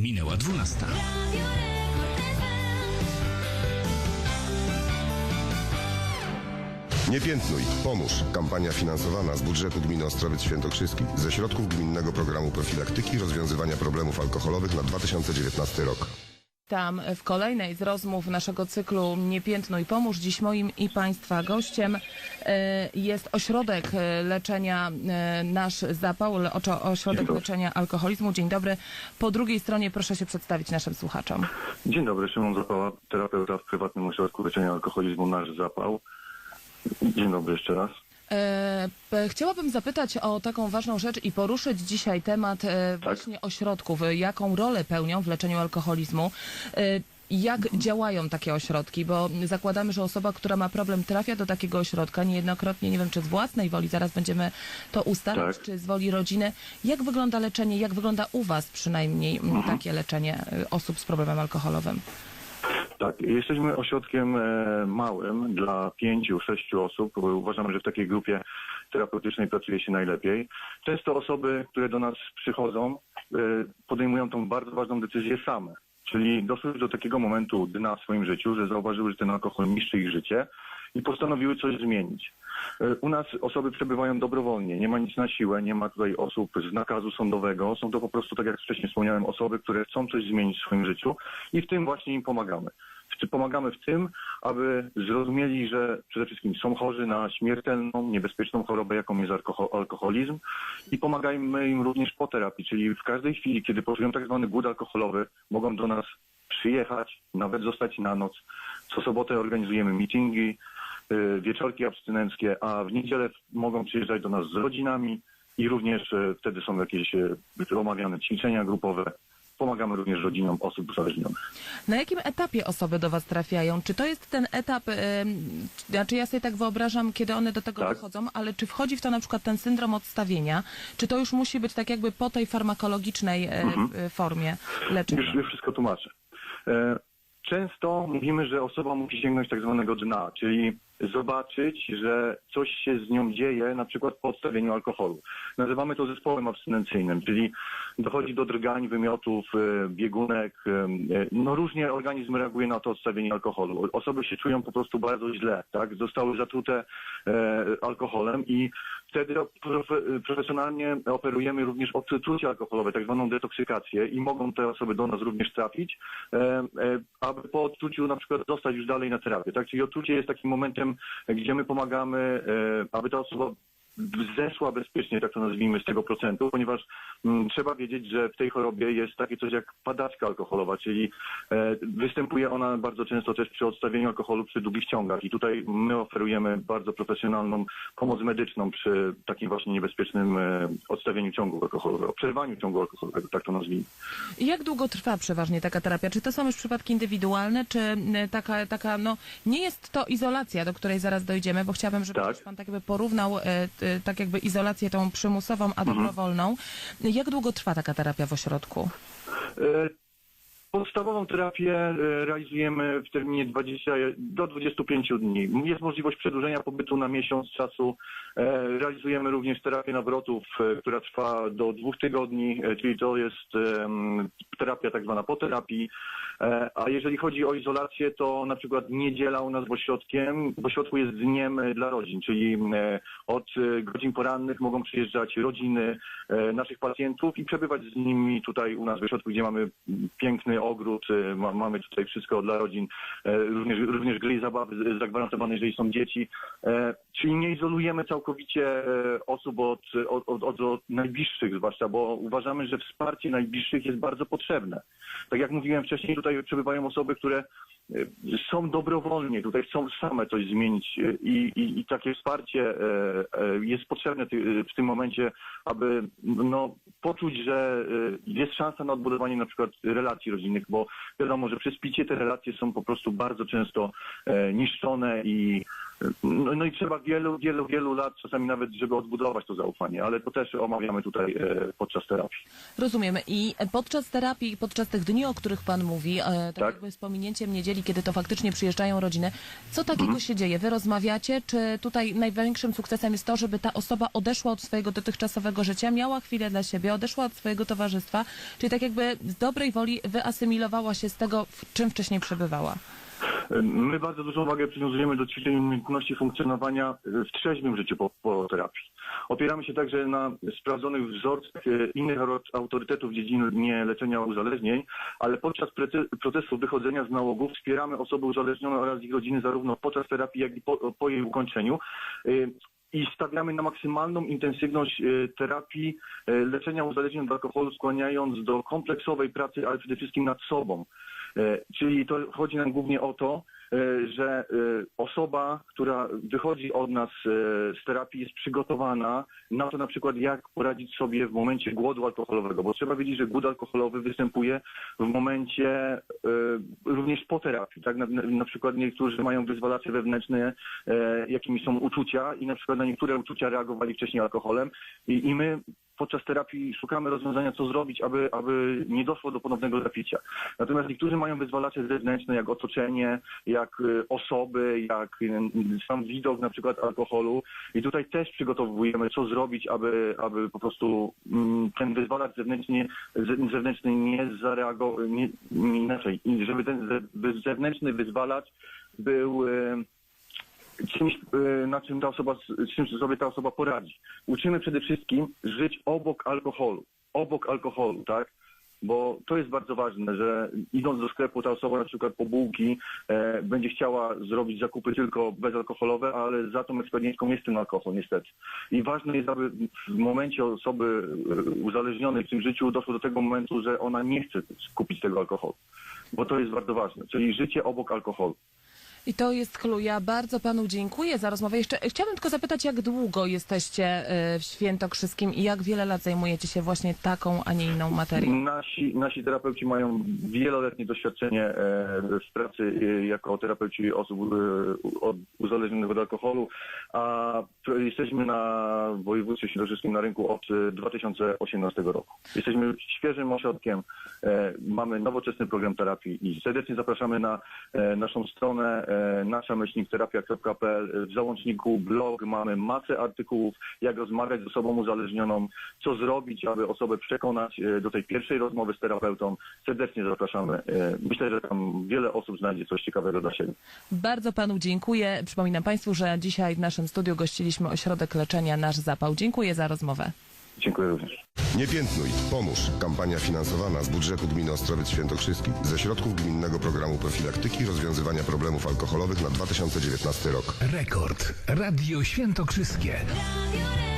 Minęła 12. Nie piętnuj, pomóż. Kampania finansowana z budżetu gminy Ostrowiec Świętokrzyski ze środków gminnego programu profilaktyki rozwiązywania problemów alkoholowych na 2019 rok. Tam w kolejnej z rozmów naszego cyklu Nie piętnuj pomóż. Dziś moim i Państwa gościem e, jest ośrodek e, leczenia e, Nasz Zapał, ośrodek leczenia alkoholizmu. Dzień dobry. Po drugiej stronie proszę się przedstawić naszym słuchaczom. Dzień dobry, Szymon Zapała, terapeuta w prywatnym ośrodku leczenia alkoholizmu Nasz Zapał. Dzień dobry jeszcze raz. E, Chciałabym zapytać o taką ważną rzecz i poruszyć dzisiaj temat e, właśnie ośrodków. Jaką rolę pełnią w leczeniu alkoholizmu? E, Jak działają takie ośrodki? Bo zakładamy, że osoba, która ma problem, trafia do takiego ośrodka niejednokrotnie, nie wiem czy z własnej woli, zaraz będziemy to ustalać, Tak. czy z woli rodziny. Jak wygląda leczenie, jak wygląda u Was przynajmniej Mhm. takie leczenie osób z problemem alkoholowym? Tak, jesteśmy ośrodkiem e, małym dla pięciu, sześciu osób. Uważamy, że w takiej grupie terapeutycznej pracuje się najlepiej. Często osoby, które do nas przychodzą, e, podejmują tą bardzo ważną decyzję same. Czyli doszły do takiego momentu dna w swoim życiu, że zauważyły, że ten alkohol niszczy ich życie i postanowiły coś zmienić. E, U nas osoby przebywają dobrowolnie, nie ma nic na siłę, nie ma tutaj osób z nakazu sądowego. Są to po prostu, tak jak wcześniej wspomniałem, osoby, które chcą coś zmienić w swoim życiu i w tym właśnie im pomagamy. Pomagamy w tym, aby zrozumieli, że przede wszystkim są chorzy na śmiertelną, niebezpieczną chorobę, jaką jest alkohol, alkoholizm i pomagajmy im również po terapii, czyli w każdej chwili, kiedy poczują tak zwany głód alkoholowy, mogą do nas przyjechać, nawet zostać na noc. Co sobotę organizujemy meetingi, wieczorki abstynenckie, a w niedzielę mogą przyjeżdżać do nas z rodzinami i również y, wtedy są jakieś y, omawiane ćwiczenia grupowe. Pomagamy również rodzinom osób uzależnionych. Na jakim etapie osoby do Was trafiają? Czy to jest ten etap, em, znaczy ja sobie tak wyobrażam, kiedy one do tego Tak. dochodzą, ale czy wchodzi w to na przykład ten syndrom odstawienia? Czy to już musi być tak jakby po tej farmakologicznej e, e, formie leczenia? Już, już wszystko tłumaczę. E, Często mówimy, że osoba musi sięgnąć tak zwanego dna, czyli zobaczyć, że coś się z nią dzieje, na przykład po odstawieniu alkoholu. Nazywamy to zespołem abstynencyjnym, czyli dochodzi do drgań, wymiotów, e, biegunek. e, e, No różnie organizm reaguje na to odstawienie alkoholu. Osoby się czują po prostu bardzo źle, tak? Zostały zatrute e, alkoholem i wtedy profe, profesjonalnie operujemy również odczucie alkoholowe, tak zwaną detoksykację i mogą te osoby do nas również trafić, e, e, aby po odczuciu na przykład zostać już dalej na terapię. Tak? Czyli odczucie jest takim momentem, gdzie my pomagamy, aby ta osoba zeszła bezpiecznie, tak to nazwijmy, z tego procentu, ponieważ mm, trzeba wiedzieć, że w tej chorobie jest takie coś jak padaczka alkoholowa, czyli e, występuje ona bardzo często też przy odstawieniu alkoholu przy długich ciągach i tutaj my oferujemy bardzo profesjonalną pomoc medyczną przy takim właśnie niebezpiecznym e, odstawieniu ciągu alkoholowego, przerwaniu ciągu alkoholowego, tak to nazwijmy. Jak długo trwa przeważnie taka terapia? Czy to są już przypadki indywidualne, czy m, taka, taka no, nie jest to izolacja, do której zaraz dojdziemy, bo chciałabym, żeby Tak. Pan tak jakby porównał e, tak jakby izolację tą przymusową, a dobrowolną. Jak długo trwa taka terapia w ośrodku? Podstawową terapię e, realizujemy w terminie 20 do 25 dni. Jest możliwość przedłużenia pobytu na miesiąc czasu. E, Realizujemy również terapię nawrotów, e, która trwa do dwóch tygodni, czyli to jest terapia tak zwana po terapii. A jeżeli chodzi o izolację, to na przykład niedziela u nas w ośrodkiem, w ośrodku jest dniem dla rodzin, czyli od godzin porannych mogą przyjeżdżać rodziny naszych pacjentów i przebywać z nimi tutaj u nas w ośrodku, gdzie mamy mm, ogród, e, ma, mamy tutaj wszystko dla rodzin, e, również, również gry i zabawy zagwarantowane, jeżeli są dzieci. E, Czyli nie izolujemy całkowicie e, osób od, od, od, od, najbliższych zwłaszcza, bo uważamy, że wsparcie najbliższych jest bardzo potrzebne. Tak jak mówiłem wcześniej, tutaj przebywają osoby, które są dobrowolnie, tutaj chcą same coś zmienić i, i, i takie wsparcie jest potrzebne w tym momencie, aby no, poczuć, że jest szansa na odbudowanie na przykład relacji rodzinnych, bo wiadomo, że przez picie te relacje są po prostu bardzo często e, niszczone i No, no i trzeba wielu, wielu, wielu lat, czasami nawet, żeby odbudować to zaufanie, ale to też omawiamy tutaj e, podczas terapii. Rozumiem. I podczas terapii, podczas tych dni, o których pan mówi, e, tak, Tak. jakby z pominięciem niedzieli, kiedy to faktycznie przyjeżdżają rodziny, co takiego Mhm. się dzieje? Wy rozmawiacie? Czy tutaj największym sukcesem jest to, żeby ta osoba odeszła od swojego dotychczasowego życia, miała chwilę dla siebie, odeszła od swojego towarzystwa, czyli tak jakby z dobrej woli wyasymilowała się z tego, w czym wcześniej przebywała? My bardzo dużą uwagę przywiązujemy do ćwiczeń umiejętności funkcjonowania w trzeźwym życiu po, po terapii. Opieramy się także na sprawdzonych wzorcach e, innych autorytetów w dziedzinie leczenia uzależnień, ale podczas procesu wychodzenia z nałogów wspieramy osoby uzależnione oraz ich rodziny zarówno podczas terapii, jak i po, po jej ukończeniu. E, I stawiamy na maksymalną intensywność e, terapii leczenia uzależnień od alkoholu, skłaniając do kompleksowej pracy, ale przede wszystkim nad sobą. E, Czyli to chodzi nam głównie o to, e, że e, osoba, która wychodzi od nas z terapii jest przygotowana na to na przykład jak poradzić sobie w momencie głodu alkoholowego, bo trzeba wiedzieć, że głód alkoholowy występuje w momencie również po terapii, tak? Na, na, przykład niektórzy mają wyzwalacze wewnętrzne, jakimi są uczucia i na przykład na niektóre uczucia reagowali wcześniej alkoholem i, i my podczas terapii szukamy rozwiązania, co zrobić, aby, aby nie doszło do ponownego zapicia. Natomiast niektórzy mają wyzwalacze zewnętrzne, jak otoczenie, jak y, osoby, jak y, sam widok na przykład alkoholu. I tutaj też przygotowujemy, co zrobić, aby, aby po prostu mm, ten wyzwalacz zewnętrzny, ze- zewnętrzny nie zareagował, nie, inaczej, żeby ten ze- zewnętrzny wyzwalacz był... y, czymś, e, na czym ta osoba, czym sobie ta osoba poradzi. Uczymy przede wszystkim żyć obok alkoholu. Obok alkoholu, tak? Bo to jest bardzo ważne, że idąc do sklepu ta osoba na przykład po bułki e, będzie chciała zrobić zakupy tylko bezalkoholowe, ale za tą ekspedientką jest ten alkohol niestety. I ważne jest, aby w momencie osoby e, uzależnionej w tym życiu doszło do tego momentu, że ona nie chce kupić tego alkoholu. Bo to jest bardzo ważne, czyli życie obok alkoholu. I to jest clue. Ja bardzo panu dziękuję za rozmowę. Jeszcze chciałabym tylko zapytać, jak długo jesteście e, w Świętokrzyskim i jak wiele lat zajmujecie się właśnie taką, a nie inną materią? Nasi, nasi terapeuci mają wieloletnie doświadczenie e, w pracy e, jako terapeuci osób uzależnionych od alkoholu, a jesteśmy na województwie świętokrzyskim na rynku od e, 2018 roku. Jesteśmy świeżym ośrodkiem, mamy nowoczesny program terapii i serdecznie zapraszamy na naszą stronę nasza terapia.pl. W załączniku blog mamy masę artykułów, jak rozmawiać z osobą uzależnioną, co zrobić, aby osobę przekonać e, do tej pierwszej rozmowy z terapeutą. Serdecznie zapraszamy. E, Myślę, że tam wiele osób znajdzie coś ciekawego dla siebie. Bardzo panu dziękuję. Przypominam państwu, że dzisiaj w naszym studiu gościliśmy ośrodek leczenia Nasz Zapał. Dziękuję za rozmowę. Dziękuję również. Nie piętnuj, pomóż. Kampania finansowana z budżetu gminy Ostrowiec Świętokrzyski ze środków gminnego programu profilaktyki i rozwiązywania problemów alkoholowych na 2019 rok. Rekord. Radio Świętokrzyskie. Radio